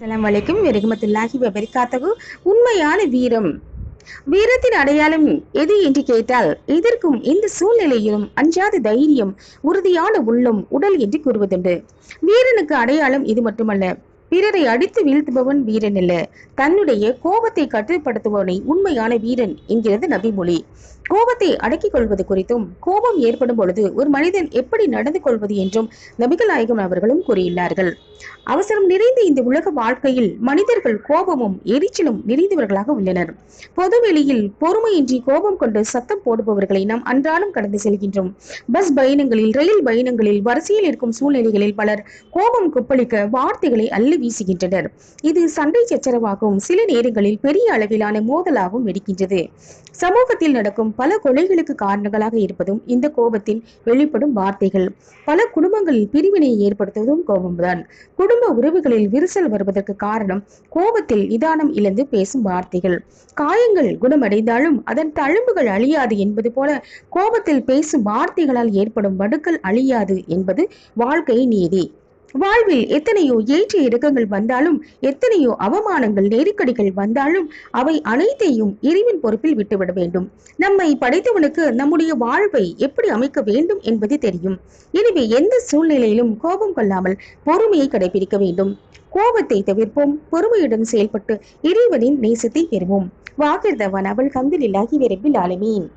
அஸ்ஸலாமு அலைக்கும். வெரகமத்துல்லாஹி வபரிகாத்தகு உண்மையான வீரம். வீரத்தின் அடையாளம் எது என்று கேட்டால் எதற்கும் எந்த சூழ்நிலையிலும் அஞ்சாத தைரியம் உறுதியான உள்ளம் உடல் என்று கூறுவதுண்டு. வீரனுக்கு அடையாளம் இது மட்டுமல்ல பிறரை அடித்து வீழ்த்துபவன் வீரன் அல்ல. தன்னுடைய கோபத்தை கட்டுப்படுத்துபவனை உண்மையான வீரன் என்கிறது நபிமொழி. கோபத்தை அடக்கிக் கொள்வது குறித்தும் கோபம் ஏற்படும் பொழுது ஒரு மனிதன் எப்படி நடந்து கொள்வது என்றும் நபிகள் நாயகம் அவர்களும் கூறியுள்ளார்கள். அவசரம் நிறைந்த இந்த உலக வாழ்க்கையில் மனிதர்கள் கோபமும் எரிச்சலும் நிறைந்தவர்களாக உள்ளனர். பொதுவெளியில் பொறுமையின்றி கோபம் கொண்டு சத்தம் போடுபவர்களை நாம் அன்றாடம் கடந்து செல்கின்றோம். பஸ் பயணங்களில் ரயில் பயணங்களில் வரிசையில் இருக்கும் சூழ்நிலைகளில் பலர் கோபம் கொப்பளிக்க வார்த்தைகளை அள்ளி வீசுகின்றனர். இது சண்டை சச்சரவாகவும் சில நேரங்களில் பெரிய அளவிலான மோதலாகவும் வெடிக்கின்றது. சமூகத்தில் நடக்கும் பல கொலைகளுக்கு காரணங்களாக இருப்பதும் இந்த கோபத்தில் வெளிப்படும் வார்த்தைகள். பல குடும்பங்களில் பிரிவினை ஏற்படுத்துவதும் கோபம்தான். குடும்ப உறவுகளில் விரிசல் வருவதற்கு காரணம் கோபத்தில் நிதானம் இழந்து பேசும் வார்த்தைகள். காயங்கள் குணமடைந்தாலும் அதன் தழும்புகள் அழியாது என்பது போல கோபத்தில் பேசும் வார்த்தைகளால் ஏற்படும் வடுக்கள் அழியாது என்பது வாழ்க்கை நீதி. வாழ்வில் எத்தனையோ ஏற்ற இறக்கங்கள் வந்தாலும் எத்தனையோ அவமானங்கள் நெருக்கடிகள் வந்தாலும் அவை அனைத்தையும் இறைவின் பொறுப்பில் விட்டுவிட வேண்டும். நம்மை படைத்தவனுக்கு நம்முடைய வாழ்வை எப்படி அமைக்க வேண்டும் என்பது தெரியும். எனவே எந்த சூழ்நிலையிலும் கோபம் கொள்ளாமல் பொறுமையை கடைபிடிக்க வேண்டும். கோபத்தை தவிர்ப்போம். பொறுமையுடன் செயல்பட்டு இறைவனின் நேசத்தை பெறுவோம். வாக்கிருந்தவன் அவள் கந்திலில்லாகி விரைவில் ஆளுமீன்.